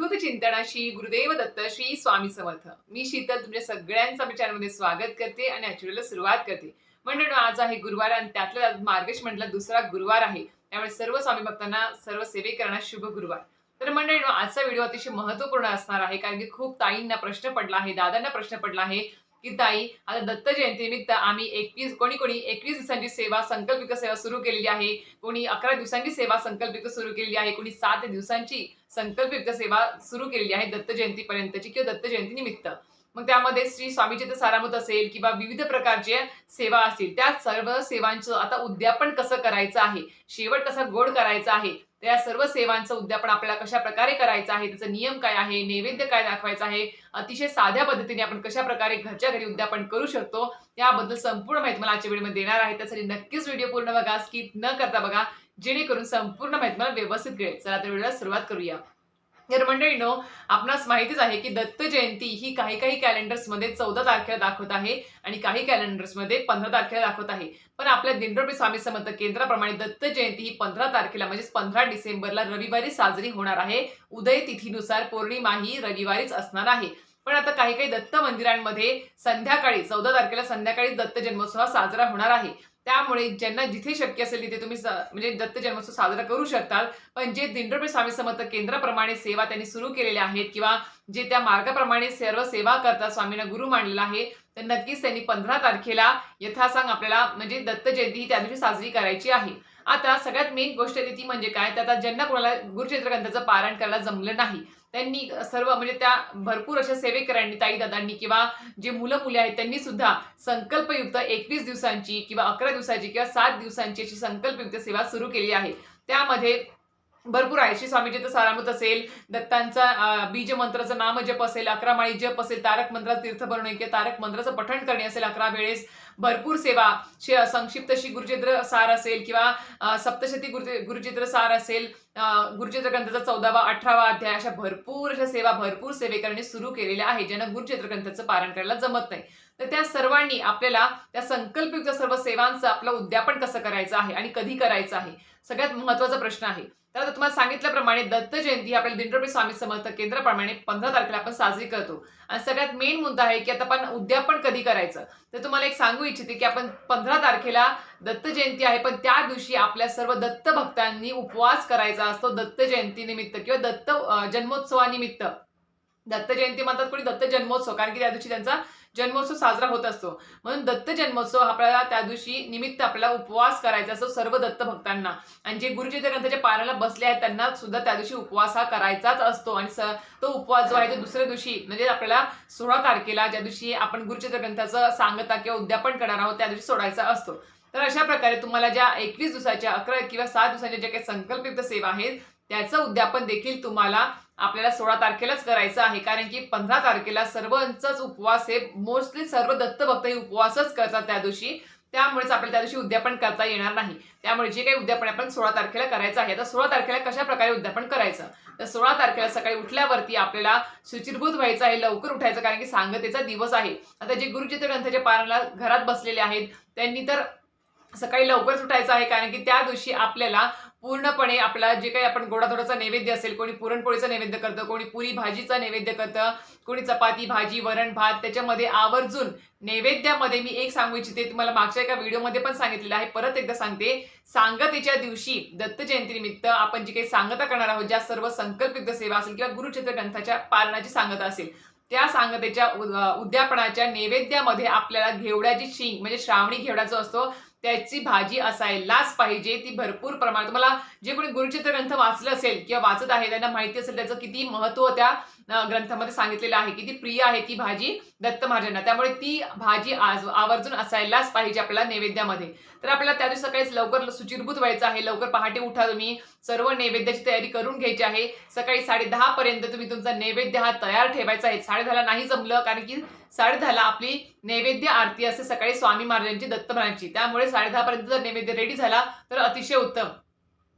अवधूत चिंतनाशी गुरुदेव दत्त श्री स्वामी समर्थ. मी शीतल तुमच्या सगळ्यांचं विचारांमध्ये स्वागत करते आणि ऍक्च्युअली सुरुवात करते. म्हणजे आज आहे गुरुवार आणि त्यातला मार्गेश म्हटला दुसरा गुरुवार आहे. त्यामुळे सर्व स्वामी भक्तांना सर्व सेवेकरांना शुभ गुरुवार. तर मंडळी आजचा व्हिडिओ अतिशय महत्त्वपूर्ण असणार आहे कारण की खूप ताईंना प्रश्न पडला आहे दादांना प्रश्न पडला आहे की ताई आता दत्त जयंतीनिमित्त आम्ही एकवीस कोणी कोणी एकवीस दिवसांची सेवा संकल्पित सेवा सुरू केलेली आहे. कोणी अकरा दिवसांची सेवा संकल्पित सुरू केलेली आहे. कोणी सात दिवसांची संकल्पयुक्त सेवा सुरू केलेली आहे दत्त जयंतीपर्यंतची किंवा दत्त जयंती निमित्त. मग त्यामध्ये श्री स्वामीचित सारामत असेल किंवा विविध प्रकारचे सेवा असतील त्या सर्व सेवांचं आता उद्यापन कसं करायचं आहे? शेवट कसा गोड करायचा आहे? त्या सर्व सेवांचं उद्यापन आपल्याला कशा प्रकारे करायचं आहे? त्याचा नियम काय आहे? नैवेद्य काय दाखवायचा आहे? अतिशय साध्या पद्धतीने आपण कशा प्रकारे घरच्या घरी उद्यापन करू शकतो? त्याबद्दल संपूर्ण माहिती मला आजच्या व्हिडिओमध्ये देणार आहे. त्यासाठी नक्कीच व्हिडिओ पूर्ण बघा स्किप न करता बघा. जेणेकरून संपूर्ण माहिती मला व्यवस्थित कळेल चला तर व्हिडिओला सुरुवात करूया. तर मंडळीनो आपणास माहितीच आहे की दत्त जयंती ही काही काही कॅलेंडर्समध्ये चौदा तारखेला दाखवत आहे आणि काही कॅलेंडर्समध्ये पंधरा तारखेला दाखवत आहे. पण आपल्या दिंडोबी स्वामी समर्थ केंद्राप्रमाणे दत्त जयंती ही पंधरा तारखेला म्हणजेच पंधरा डिसेंबरला रविवारी साजरी होणार आहे. उदय तिथीनुसार पौर्णिमा ही रविवारीच असणार आहे. पण आता काही काही दत्त मंदिरांमध्ये संध्याकाळी चौदा तारखेला संध्याकाळी दत्त जन्मोत्सव साजरा होणार आहे. त्यामुळे ज्यांना जिथे शक्य असेल तिथे तुम्ही स- म्हणजे दत्त जन्मोत्सव साजरा करू शकतात पण जे दिंडोबे स्वामी समर्थ केंद्राप्रमाणे सेवा त्यांनी सुरू केलेल्या आहेत किंवा जे त्या मार्गाप्रमाणे सर्व सेवा करतात स्वामींना गुरु मानलेला आहे तर नक्कीच त्यांनी पंधरा तारखेला यथासांग आपल्याला म्हणजे दत्त जयंती ही त्या दिवशी साजरी करायची आहे. आता सगळ्यात मेन गोष्ट आहे ती म्हणजे काय? तर आता ज्यांना कोणाला गुरुचरित्रग्रंथाचं पारायण करायला जमलं नाही त्यांनी सर्व म्हणजे त्या भरपूर अशा सेवेकरांनी ताई दादांनी किंवा जे मुलं मुले आहेत त्यांनी सुद्धा संकल्पयुक्त एकवीस दिवसांची किंवा अकरा दिवसांची किंवा सात दिवसांची अशी संकल्पयुक्त सेवा सुरू केली आहे. त्यामध्ये भरपूर आहे. श्री स्वामीजीचं सारामृत असेल दत्तांचा बीज मंत्राचं नाम जप असेल अकरा माळी जप असेल तारक मंत्राचं तीर्थ बनवणे किंवा तारक मंत्राचं पठण करणे असेल अकरा वेळेस भरपूर सेवा. शे- संक्षिप्त श्री गुरुचित्र सार असेल किंवा सप्तशती गुरु गुरुचित्र सार असेल अं, गुरुचित्र ग्रंथाचा चौदावा अठरावा अध्याय अशा भरपूर अशा सेवा भरपूर सेवेकरांनी सुरू केलेल्या आहे ज्यांना गुरुचित्र ग्रंथाचं पारण करायला जमत नाही. तर त्या सर्वांनी आपल्याला त्या संकल्पयुक्त सर्व सेवांचं आपलं उद्यापन कसं करायचं आहे आणि कधी करायचं आहे? सगळ्यात महत्त्वाचा प्रश्न आहे. तर आता तुम्हाला सांगितल्याप्रमाणे दत्त जयंती आपल्याला दिंडोबी स्वामी समर्थ केंद्राप्रमाणे पंधरा तारखेला आपण साजरी करतो. आणि सगळ्यात मेन मुद्दा आहे की आता आपण उद्यापन कधी करायचं? तर तुम्हाला एक सांगू इच्छिते की आपण पंधरा तारखेला दत्त जयंती आहे पण त्या दिवशी आपल्या सर्व दत्त भक्तांनी उपवास करायचा असतो दत्त जयंती निमित्त किंवा दत्त जन्मोत्सवानिमित्त. दत्त जयंती म्हणतात कोणी? दत्त जन्मोत्सव. कारण की त्या दिवशी त्यांचा जन्मोत्सव साजरा होत असतो. म्हणून दत्त जन्मोत्सव आपल्याला त्या दिवशी निमित्त आपल्याला उपवास करायचा असतो सर्व दत्त भक्तांना. आणि जे गुरुजी ग्रंथाच्या पारायणाला बसले आहेत त्यांना सुद्धा त्या दिवशी उपवास हा करायचाच असतो. आणि स- तो उपवास जो आहे तो दुसऱ्या दिवशी म्हणजे आपल्याला सोळा तारखेला ज्या दिवशी आपण गुरुचित्र ग्रंथाचं सांगता किंवा उद्यापन करणार आहोत त्या दिवशी सोडायचा असतो. तर अशा प्रकारे तुम्हाला ज्या एकवीस दिवसाच्या अकरा किंवा सात दिवसाच्या ज्या काही संकल्पित सेवा आहेत त्याचं उद्यापन देखील तुम्हाला आपल्याला सोळा तारखेलाच करायचं आहे कारण की पंधरा तारखेला सर्वांचाच उपवास हे मोस्टली सर्व दत्त भक्त हे उपवासच करतात त्या दिवशी. त्यामुळेच आपल्याला त्या दिवशी उद्यापन करता येणार नाही. त्यामुळे जे काही उद्यापन आपण सोळा तारखेला करायचं आहे तर सोळा तारखेला कशा प्रकारे उद्यापन करायचं? तर सोळा तारखेला सकाळी उठल्यावरती आपल्याला शुचिरभूत व्हायचं आहे लवकर उठायचं कारण की सांगतेचा दिवस आहे. आता जे गुरुचित्र ग्रंथाच्या पारणाला घरात बसलेले आहेत त्यांनी तर सकाळी लवकरच उठायचं आहे कारण की त्या दिवशी आपल्याला पूर्णपणे आपला जे काही आपण गोडाधोडाचा नैवेद्य असेल कोणी पुरणपोळीचा नैवेद्य करतं कोणी पुरी भाजीचा नैवेद्य करतं कोणी चपाती भाजी वरण भात त्याच्यामध्ये आवर्जून नैवेद्यामध्ये मी एक सांगू इच्छिते तुम्हाला मागच्या एका व्हिडिओमध्ये पण सांगितलेलं आहे परत एकदा सांगते. सांगतेच्या दिवशी दत्त जयंतीनिमित्त आपण जी काही सांगता करणार आहोत ज्या सर्व संकल्पित सेवा असेल किंवा गुरुचित्र ग्रंथाच्या पालनाची सांगता असेल त्या सांगतेच्या उद्यापनाच्या नैवेद्यामध्ये आपल्याला घेवड्याची शिंग म्हणजे श्रावणी घेवडा जो असतो त्याची भाजी असायलाच पाहिजे. ती भरपूर प्रमाणात तुम्हाला जे कोणी गुरुचित्र ग्रंथ वाचलं असेल किंवा वाचत आहे त्यांना माहिती असेल त्याचं किती महत्त्व त्या ग्रंथामध्ये सांगितलेलं आहे की ती प्रिय आहे ती भाजी दत्त महाराजांना त्यामुळे ती भाजी आज आवर्जून असायलाच पाहिजे आपल्याला नैवेद्यामध्ये. तर आपल्याला त्या दिवशी सकाळीच लवकर सुचिरभूत व्हायचं आहे. लवकर पहाटे उठा तुम्ही. सर्व नैवेद्याची तयारी करून घ्यायची आहे. सकाळी साडे दहा पर्यंत तुम्ही तुमचा नैवेद्य हा तयार ठेवायचा आहे. साडे दहाला नाही जमलं कारण की साडे दहाला आपली नैवेद्य आरती असते सकाळी स्वामी महाराजांची दत्त महाराजांची. त्यामुळे साडे दहा पर्यंत जर नैवेद्य रेडी झाला तर अतिशय उत्तम.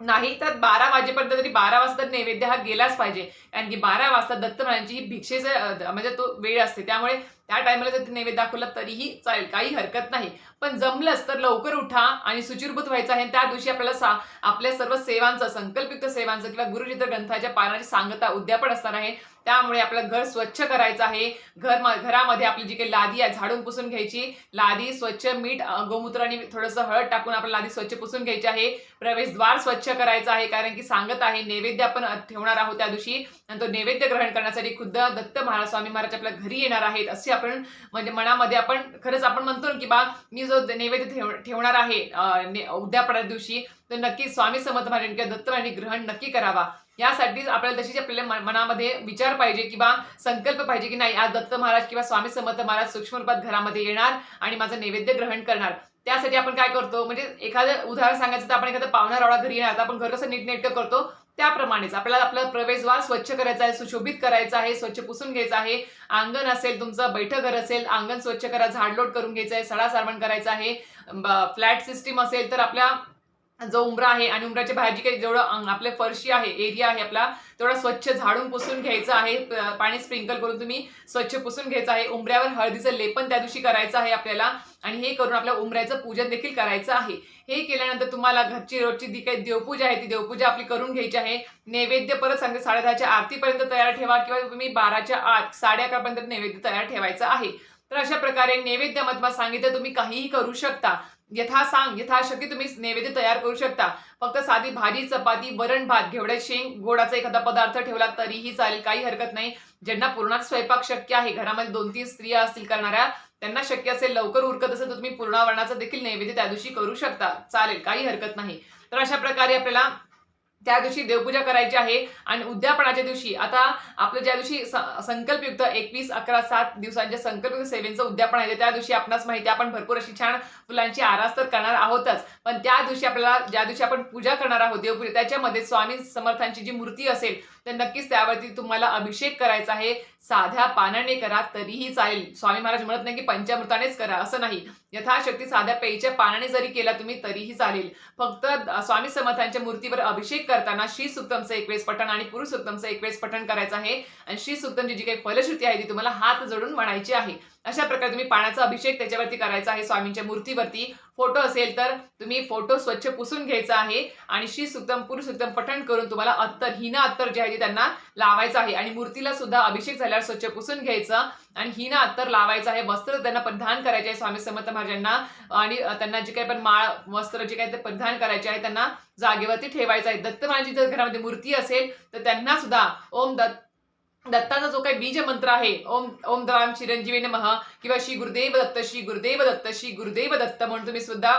नाही तर बारा वाजेपर्यंत तरी बारा वाजता नैवेद्य हा गेलाच पाहिजे. कारण की बारा वाजता दत्त ही भिक्षेचं म्हणजे तो वेळ असते. त्यामुळे त्या टायमाला जर नैवेद्य दाखवला तरीही चालेल. काही हरकत नाही. पण जमलंच तर लवकर उठा आणि सुचिरभूत व्हायचं आहे. त्या दिवशी आपल्याला सा आपल्या सर्व सेवांचं संकल्पयुक्त सेवांचं किंवा गुरुचित्र ग्रंथाच्या पानाची सांगता उद्यापन असणार आहे. त्यामुळे आपलं घर स्वच्छ करायचं आहे. घर घरामध्ये आपली जी काही लादी आहे झाडून पुसून घ्यायची. लादी स्वच्छ मीठ गोमूत्राने गोमूत्र आणि थोडंसं हळद टाकून आपलं लादी स्वच्छ पुसून घ्यायची आहे. प्रवेशद्वार स्वच्छ करायचं आहे कारण की सांगत आहे नैवेद्य आपण ठेवणार आहोत त्या दिवशी. आणि तो नैवेद्य ग्रहण करण्यासाठी खुद्द दत्त महाराज स्वामी महाराज आपल्या घरी येणार आहेत असे आपण म्हणजे मनामध्ये आपण खरंच आपण म्हणतो ना की बा मी जो नैवेद्य ठेव ठेवणार आहे उद्या ने- दिवशी तर नक्की स्वामी समर्थ महाराज किंवा दत्त महाराजांनी ग्रहण नक्की करावा. यासाठीच आपल्याला तशीच आपल्याला मनामध्ये विचार पाहिजे किंवा संकल्प पाहिजे की नाही आज दत्त महाराज किंवा स्वामी समर्थ महाराज सूक्ष्म रूपात घरामध्ये येणार आणि माझं नैवेद्य ग्रहण करणार. त्यासाठी आपण काय करतो म्हणजे एखादं उदाहरण सांगायचं तर आपण एखादा पाहुणा रावळा घरी येणार आपण घर कसं नीटनेटकं करतो त्याप्रमाणेच आपल्याला आपलं प्रवेशद्वार स्वच्छ करायचं आहे सुशोभित करायचं आहे स्वच्छ पुसून घ्यायचं आहे. अंगण असेल तुमचं बैठक घर असेल अंगण स्वच्छ करा झाडलोट करून घ्यायचं आहे सडा सारवण करायचं आहे. फ्लॅट सिस्टीम असेल तर आपल्या जो उमरा आहे आणि उमराच्या बाहेर जी काही जेवढं आपले फरशी आहे एरिया आहे आपला तेवढा स्वच्छ झाडून पुसून घ्यायचं आहे पाणी स्प्रिंकल करून तुम्ही स्वच्छ पुसून घ्यायचं आहे. उमऱ्यावर हळदीचं लेपन त्या दिवशी करायचं आहे आपल्याला आणि हे करून आपल्या उमऱ्याचं पूजन देखील करायचं आहे. हे केल्यानंतर तुम्हाला घरची रोजची जी काही देवपूजा आहे ती देवपूजा आपली करून घ्यायची आहे. नैवेद्य परत सांगते साडेदहाच्या आरतीपर्यंत तयार ठेवा किंवा तुम्ही बाराच्या आत साडे अकरापर्यंत नैवेद्य तयार ठेवायचं आहे. तर अशा प्रकारे नैवेद्य मधमा सांगितलं तुम्ही काहीही करू शकता. यथा सांग यथाशक्ती तुम्ही नैवेद्य तयार करू शकता. फक्त साधी भाजी चपाती वरण भात घेवड्या शेंग गोडाचा एखादा पदार्थ ठेवला तरीही चालेल काही हरकत नाही. ज्यांना पूर्णात स्वयंपाक शक्य आहे घरामध्ये दोन तीन स्त्रिया असतील करणाऱ्या त्यांना शक्य असेल लवकर उरकत असेल तर तुम्ही पूर्णावरणाचा देखील नैवेद्य त्या दिवशी करू शकता. चालेल काही हरकत नाही. तर अशा प्रकारे आपल्याला त्या दिवशी देवपूजा करायची आहे आणि उद्यापनाच्या दिवशी आता आपलं ज्या दिवशी संकल्पयुक्त एकवीस अकरा सात दिवसांच्या संकल्पयुक्त सेवेचं उद्यापन आहे त्या दिवशी आपणास माहिती आपण भरपूर अशी छान फुलांची आरास तर करणार आहोतच. पण त्या दिवशी आपल्याला ज्या दिवशी आपण पूजा करणार आहोत देवपूजा त्याच्यामध्ये स्वामी समर्थांची जी मूर्ती असेल तर नक्कीच त्यावरती तुम्हाला अभिषेक करायचा आहे. साध्या पानाने करा तरीही चालेल. स्वामी महाराज म्हणत नाही की पंचामृतानेच करा असं नाही. यथाशक्ती साध्या पेयच्या पानाने जरी केला तुम्ही तरीही चालेल. फक्त स्वामी समर्थांच्या मूर्तीवर अभिषेक करताना श्री सुक्तमचं एक वेळेस पठण आणि पुरुष सुक्तमचं एक वेळेस पठण करायचं आहे. आणि श्री सुक्तमची जी काही फलश्रुती आहे ती तुम्हाला हात जोडून म्हणायची आहे. अशा प्रकारे तुम्ही पाण्याचा अभिषेक त्याच्यावरती करायचा आहे स्वामींच्या मूर्तीवरती. फोटो असेल तर तुम्ही फोटो स्वच्छ पुसून घ्यायचा आहे आणि श्री सुक्तम पुरुष सुक्तम पठण करून तुम्हाला अत्तर हिना अत्तर जे आहे ते त्यांना लावायचं आहे. आणि मूर्तीला सुद्धा अभिषेक झाल्यावर स्वच्छ पुसून घ्यायचं आणि हिना अत्तर लावायचं आहे. वस्त्र त्यांना परिधान करायचे आहे स्वामी समर्थ महाराजांना. आणि त्यांना जे काही पण माळ वस्त्र जे काही ते परिधान करायचे आहे त्यांना जागेवरती ठेवायचं आहे. दत्त महाराजांची जर घरामध्ये मूर्ती असेल तर त्यांना सुद्धा ओम दत्त दत्ताचा जो काही बीज मंत्र आहे ओम ओम द्राम चिरंजीवी नमः किंवा श्री गुरुदेव दत्त श्री गुरुदेव दत्त श्री गुरुदेव दत्त म्हणून तुम्ही सुद्धा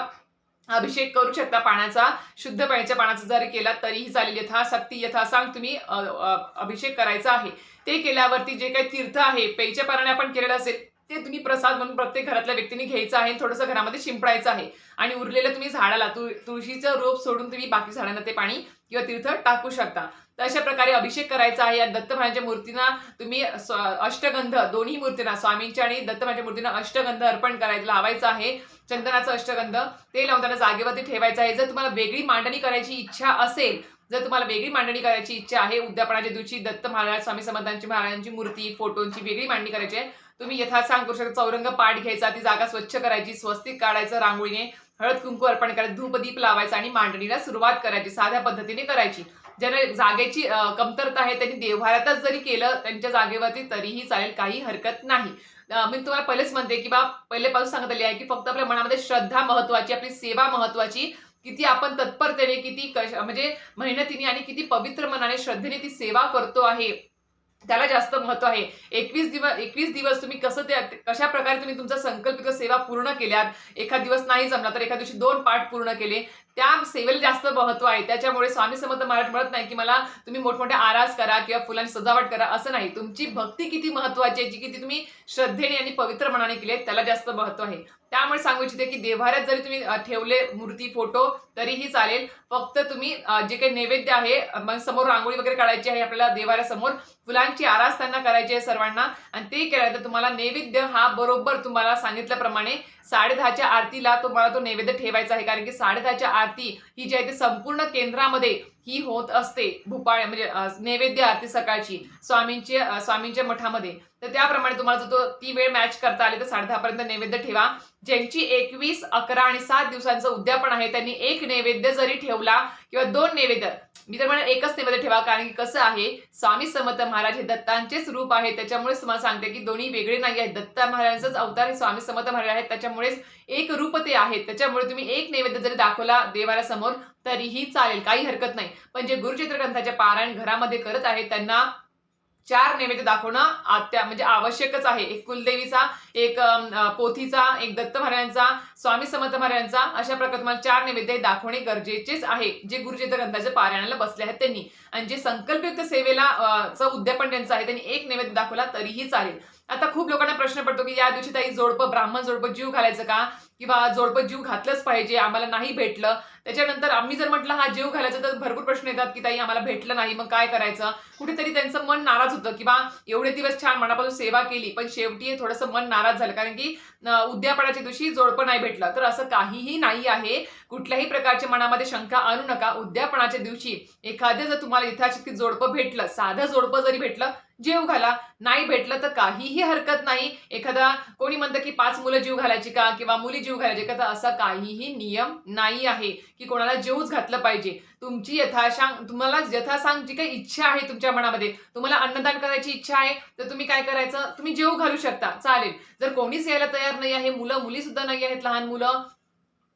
अभिषेक करू शकता पाण्याचा शुद्ध पाण्याच्या पाण्याचा जरी केला तरीही चालेल. यथाशक्ती यथासांग तुम्ही सांग तुम्ही अभिषेक करायचा आहे. ते केल्यावरती जे काही तीर्थ आहे पेयच्या पाण्याने आपण केलेलं असेल ते तुम्ही प्रसाद म्हणून प्रत्येक घरातल्या व्यक्तीने घ्यायचं आहे थोडंसं घरामध्ये शिंपडायचं आहे. आणि उरलेलं तुम्ही झाडाला तुळ तुळशीचं रोप सोडून तुम्ही बाकी झाडांना ते पाणी किंवा तीर्थ टाकू शकता. तर अशा प्रकारे अभिषेक करायचा आहे. या दत्त महाराजांच्या मूर्तींना तुम्ही अष्टगंध दोन्ही मूर्तींना स्वामींच्या आणि दत्त महाराजांच्या मूर्तींना अष्टगंध अर्पण करायचं लावायचं आहे. चंदनाचं अष्टगंध ते लावून त्यांना जागेवरती ठेवायचं आहे. जर तुम्हाला वेगळी मांडणी करायची इच्छा असेल जर तुम्हाला वेगळी मांडणी करायची इच्छा आहे उद्यापनाच्या दिवशी दत्त महाराज स्वामी समर्थांची महाराजांची मूर्ती फोटोंची वेगळी मांडणी करायची आहे तुम्ही यथासांग करू शकता. चौरंग पाठ घ्यायचा ती जागा स्वच्छ करायची स्वस्तिक काढायचं रांगोळीने हळद कुंकू अर्पण करायचं धूपदीप लावायचा आणि मांडणीला सुरुवात करायची साध्या पद्धतीने करायची. ज्यांना जागेची कमतरता आहे त्यांनी देव्हाऱ्यातच जरी केलं त्यांच्या जागेवरती तरीही चालेल काही हरकत नाही. मी तुम्हाला पहिलेच म्हणते की बा पहिलेपासून सांगत आली आहे की फक्त आपल्या मनामध्ये श्रद्धा महत्वाची आपली सेवा महत्वाची किती आपण तत्परतेने किती कश म्हणजे मेहनतीने आणि किती पवित्र मनाने श्रद्धेने ती सेवा करतो आहे. त्याला जास्त महत्त्व आहे. एकवीस दिवस एकवीस दिवस तुम्ही कसं ते कशा प्रकारे तुम्ही तुमचा संकल्पित सेवा पूर्ण केल्यात एखाद दिवस नाही जमला तर एखाद दिवशी दोन पाठ पूर्ण केले त्या सेवेला जास्त महत्त्व आहे. त्याच्यामुळे स्वामी समर्थ महाराज म्हणत नाही की मला तुम्ही मोठमोठे आरास करा किंवा फुलांची सजावट करा असं नाही. तुमची भक्ती किती महत्वाची आहे जी किती तुम्ही श्रद्धेने आणि पवित्र मनाने केली आहे, त्याला जास्त महत्त्व आहे. त्यामुळे सांगू इच्छिते की देव्हाऱ्यात जरी तुम्ही ठेवले मूर्ती फोटो तरीही चालेल. फक्त तुम्ही जे काही नैवेद्य आहे मग समोर रांगोळी वगैरे काढायची आहे आपल्याला देवाऱ्यासमोर फुलांची आरास त्यांना करायची आहे सर्वांना. आणि ते केल्यानंतर तुम्हाला नैवेद्य हा बरोबर तुम्हाला सांगितल्याप्रमाणे साडेदहाच्या आरतीला तुम्हाला तो नैवेद्य ठेवायचा आहे. कारण की साडेदहाच्या आरती ही जी आहे ती संपूर्ण केंद्रामध्ये ही होत असते. भूपाळ म्हणजे नैवेद्य आरती सकाळची स्वामींची स्वामींच्या मठामध्ये. तर त्याप्रमाणे तुम्हाला जर तो ती वेळ मॅच करता आली तर साडे नैवेद्य ठेवा. ज्यांची एकवीस अकरा आणि सात दिवसांचं उद्यापन आहे त्यांनी एक नैवेद्य जरी ठेवला किंवा दोन नैवेद्य मी तर म्हणा एकच नैवेद्य ठेवा कारण की कसं आहे स्वामी समर्थ महाराज हे दत्तांचेच रूप आहे त्याच्यामुळेच तुम्हाला सांगते की दोन्ही वेगळे नाही आहेत. दत्ता महाराजांचाच अवतार हे स्वामी समर्थ महाराज आहेत त्याच्यामुळेच एक रूप ते आहेत. त्याच्यामुळे तुम्ही एक नैवेद्य जरी दाखवला देवाला समोर तरीही चालेल काही हरकत नाही. पण जे गुरुचित्र ग्रंथाचे पारायण घरामध्ये करत आहेत त्यांना चार नैवेद्य दाखवणं आत्या म्हणजे आवश्यकच आहे. एक कुलदेवीचा एक पोथीचा एक दत्त महाराजांचा स्वामी समर्थ महाराजांचा अशा प्रकारे तुम्हाला चार नैवेद्य दाखवणे गरजेचेच आहे. जे गुरुचित्र ग्रंथाच्या पारायणाला बसले आहेत त्यांनी. आणि जे संकल्पयुक्त सेवेला चं उद्यापन त्यांचं आहे त्यांनी एक नैवेद्य दाखवला तरीही चालेल. आता खूप लोकांना प्रश्न पडतो की या दिवशी ताई जोडपं ब्राह्मण जोडपं जीव घालायचं का? किंवा जोडपं जीव घातलंच पाहिजे आम्हाला नाही भेटलं त्याच्यानंतर आम्ही जर म्हटलं हा जीव घालायचा तर भरपूर प्रश्न येतात की ताई आम्हाला भेटलं नाही मग काय करायचं? कुठेतरी त्यांचं मन नाराज होतं की बा एवढे दिवस छान मनापासून सेवा केली पण शेवटी हे थोडंसं मन नाराज झालं कारण की उद्यापणाच्या दिवशी जोडपं नाही भेटलं. तर असं काहीही नाही आहे. कुठल्याही प्रकारच्या मनामध्ये शंका आणू नका. उद्यापनाच्या दिवशी एखादं जर तुम्हाला यथाशक्ती जोडपं भेटलं साधं जोडपं जरी भेटलं जीव घाला. नाही भेटलं तर काहीही हरकत नाही. एखादा कोणी म्हणतं की पाच मुलं जीव घालायची का? किंवा मुली जीव घालायची का? तर असा काहीही नियम नाही आहे. की कोणाला जेवूच घातलं पाहिजे. तुमची यथाशांग तुम्हाला यथासांग जी काही इच्छा आहे तुमच्या मनामध्ये तुम्हाला अन्नदान करायची इच्छा आहे तर तुम्ही काय करायचं? तुम्ही जेव घालू शकता. चालेल. जर कोणीच यायला तयार नाही आहे मुलं मुली सुद्धा नाही आहेत लहान मुलं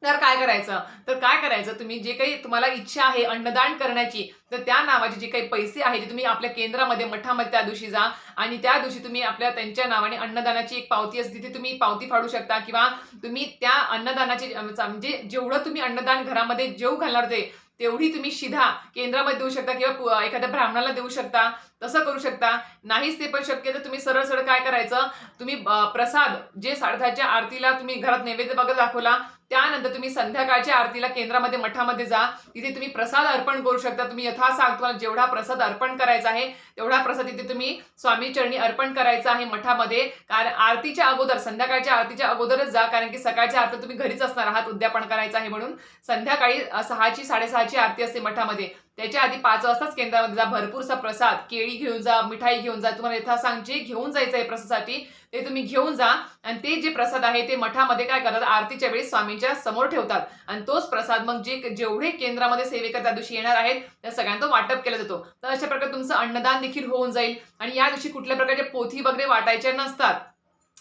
तर काय करायचं? तर काय करायचं? तुम्ही जे काही तुम्हाला इच्छा आहे अन्नदान करण्याची तर त्या नावाचे जे काही पैसे आहे जे तुम्ही आपल्या केंद्रामध्ये मठामध्ये त्या दिवशी जा आणि त्या दिवशी तुम्ही आपल्या त्यांच्या नावाने अन्नदानाची एक पावती असते तिथे तुम्ही पावती फाडू शकता किंवा तुम्ही त्या अन्नदानाचे म्हणजे जेवढं तुम्ही अन्नदान घरामध्ये जेव घालणार ते तेवढी तुम्ही शिधा केंद्रामध्ये देऊ शकता किंवा एखाद्या ब्राह्मणाला देऊ शकता. तसं करू शकता. नाहीच ते पण शक्य तर तुम्ही सरळ सरळ काय करायचं? तुम्ही प्रसाद जे साडेदहाच्या आरतीला तुम्ही घरात नैवेद्य बघत दाखवला त्यानंतर तुम्ही संध्याकाळच्या आरतीला केंद्रामध्ये मठामध्ये जा. तिथे तुम्ही प्रसाद अर्पण करू शकता. तुम्ही यथासांग तुम्हाला जेवढा प्रसाद अर्पण करायचा आहे तेवढा प्रसाद तिथे तुम्ही स्वामी चरणी अर्पण करायचा आहे मठामध्ये. कारण आरतीच्या अगोदर संध्याकाळच्या आरतीच्या अगोदरच जा. कारण की सकाळच्या आरती तुम्ही घरीच असणार आहात उद्यापन करायचं आहे म्हणून. संध्याकाळी सहाची साडेसहाची आरती असते मठामध्ये. त्याच्या आधी पाच वाजताच केंद्रामध्ये जा भरपूरसा प्रसाद केळी घेऊन जा मिठाई घेऊन जा तुम्हाला यथासांग जे घेऊन जायचं आहे प्रसादासाठी ते तुम्ही घेऊन जा. आणि ते जे प्रसाद आहे ते मठामध्ये काय करतात? आरतीच्या वेळी स्वामींच्या समोर ठेवतात. आणि तोच प्रसाद मग जे जेवढे केंद्रामध्ये सेवेकर त्या दिवशी येणार आहेत त्या सगळ्यांना तो वाटप केला जातो. तर अशा प्रकारे तुमचं अन्नदान देखील होऊन जाईल. आणि या दिवशी कुठल्या प्रकारचे पोथी वगैरे वाटायच्या नसतात.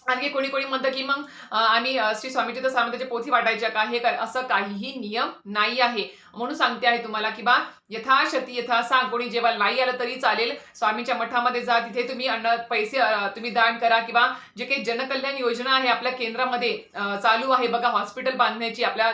आणखी कोणी कोणी म्हणतं की मग आम्ही श्री स्वामीची तीर्थ पोथी वाटायच्या का? हे असं काहीही नियम नाही आहे. म्हणून सांगते आहे तुम्हाला की बा यथाशती यथा सांग. कोणी जेव्हा नाही आलं तरी चालेल. स्वामीच्या मठामध्ये जा. तिथे तुम्ही अन्न पैसे तुम्ही दान करा किंवा जे काही जनकल्याण योजना आहे आपल्या केंद्रामध्ये चालू आहे. बघा हॉस्पिटल बांधण्याची आपल्या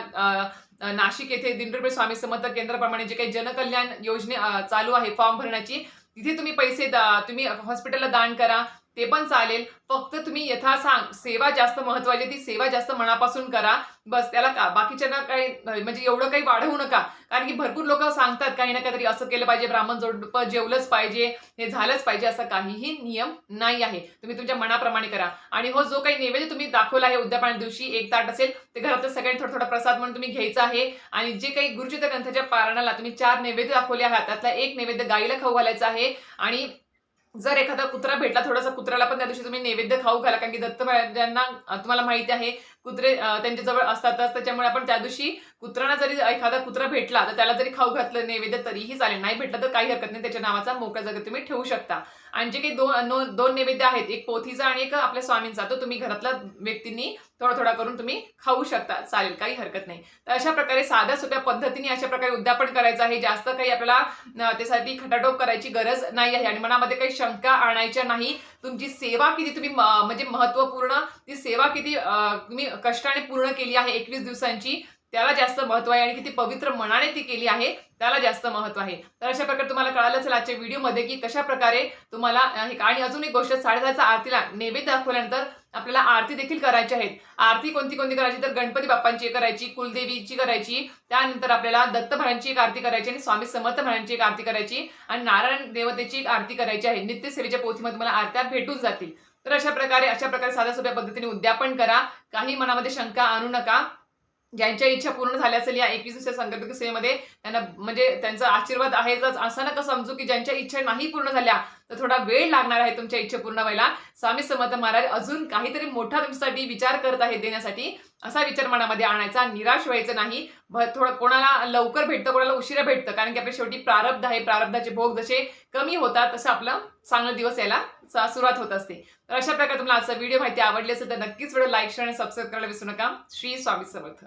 नाशिक येथे दिंडोरी स्वामी समर्थ केंद्राप्रमाणे जे काही जनकल्याण योजने चालू आहे फॉर्म भरण्याची तिथे तुम्ही पैसे दा- तुम्ही हॉस्पिटलला दान करा. ते पण चालेल. फक्त तुम्ही यथा सांग. सेवा जास्त महत्वाची ती सेवा जास्त मनापासून करा. बस त्याला का? बाकीच्यांना काही म्हणजे एवढं काही वाढवू नका. कारण की भरपूर लोक सांगतात काही ना काहीतरी असं केलं पाहिजे ब्राह्मण जोड जेवलंच पाहिजे हे झालंच पाहिजे असा काहीही नियम नाही आहे. तुम्ही तुमच्या मनाप्रमाणे करा. आणि हो जो काही नैवेद्य तुम्ही दाखवला आहे उद्यापना दिवशी एक ताट असेल ते घरातल्या सगळ्यांनी थोडा थोडा प्रसाद म्हणून तुम्ही घ्यायचा आहे. आणि जे काही गुरुचित्र ग्रंथाच्या पारणाला तुम्ही चार नैवेद्य दाखवले आहात त्यातला एक नैवेद्य गाईला खाऊ घालायचा आहे. आणि जर एखादा कुत्रा भेटला थोडासा कुत्र्याला पण त्या दिवशी तुम्ही नैवेद्य खाऊ घाला कारण की दत्त महाराजांना तुम्हाला माहिती आहे कुत्रे त्यांच्याजवळ असतातच. त्याच्यामुळे आपण त्या दिवशी कुत्र्यांना जरी एखादा कुत्रा भेटला तर त्याला जरी खाऊ घातलं नैवेद्य तरीही चालेल. नाही भेटलं तर काही हरकत नाही. त्याच्या नावाचा मोकळा जागेत तुम्ही ठेवू शकता. आणि जे काही दोन नो- दोन नैवेद्य आहेत एक पोथीचा आणि एक आपल्या स्वामींचा तो तुम्ही घरातल्या व्यक्तींनी थोडा थोडा करून तुम्ही खाऊ शकता. चालेल काही हरकत नाही. तर अशा प्रकारे साध्या सोप्या पद्धतीने अशा प्रकारे उद्यापन करायचं आहे. जास्त काही आपल्याला त्यासाठी खटाटोप करायची गरज नाही आहे. आणि मनामध्ये काही शंका आणायच्या नाही. तुमची सेवा किती तुम्ही म्हणजे महत्त्वपूर्ण ती सेवा किती तुम्ही कष्टाने पूर्ण केली आहे एकवीस दिवसांची त्याला जास्त महत्त्व आहे आणि किती पवित्र मनाने ती केली आहे त्याला जास्त महत्त्व आहे. तर अशा प्रकारे तुम्हाला कळालं असेल आजच्या व्हिडिओमध्ये की कशा प्रकारे तुम्हाला आणि अजून एक गोष्ट साडेदहाचा आरतीला नैवेद्य दाखवल्यानंतर आपल्याला आरती देखील करायची आहेत आरती कोणती कोणती करायची? तर गणपती बाप्पांची करायची कुलदेवीची करायची त्यानंतर आपल्याला दत्त एक आरती करायची आणि स्वामी समर्थ महाराजांची एक आरती करायची आणि नारायण देवतेची एक आरती करायची आहे. नित्यसेवेच्या पोथीमध्ये तुम्हाला आरत्या भेटून जातील. तर अशा प्रकारे अशा प्रकारे साध्या सोप्या पद्धतीने उद्यापन करा. काही मनामध्ये शंका आणू नका. ज्यांच्या इच्छा पूर्ण झाल्या असेल या एकवीस दिवसाच्या संकल्प सेवेमध्ये त्यांना म्हणजे त्यांचा आशीर्वाद आहेच असं नका समजू की ज्यांच्या इच्छा नाही पूर्ण झाल्या तर थोडा वेळ लागणार आहे तुमच्या इच्छा पूर्ण व्हायला. स्वामी समर्थ महाराज अजून काहीतरी मोठा तुमच्यासाठी विचार करत आहे देण्यासाठी. असा विचार मनामध्ये आणायचा. निराश व्हायचं नाही. थोडं कोणाला लवकर भेटतं कोणाला उशिरा भेटतं. कारण की आपल्या शेवटी प्रारब्ध आहे. प्रारब्धाचे भोग जसे कमी होतात तसं आपलं चांगलं दिवस यायला सुरुवात होत असते. तर अशा प्रकारे तुम्हाला आजचा व्हिडिओ माहिती आवडली असेल तर नक्कीच व्हिडिओ लाईक शेअर आणि सबस्क्राईब करायला विसरू नका. श्री स्वामी समर्थ.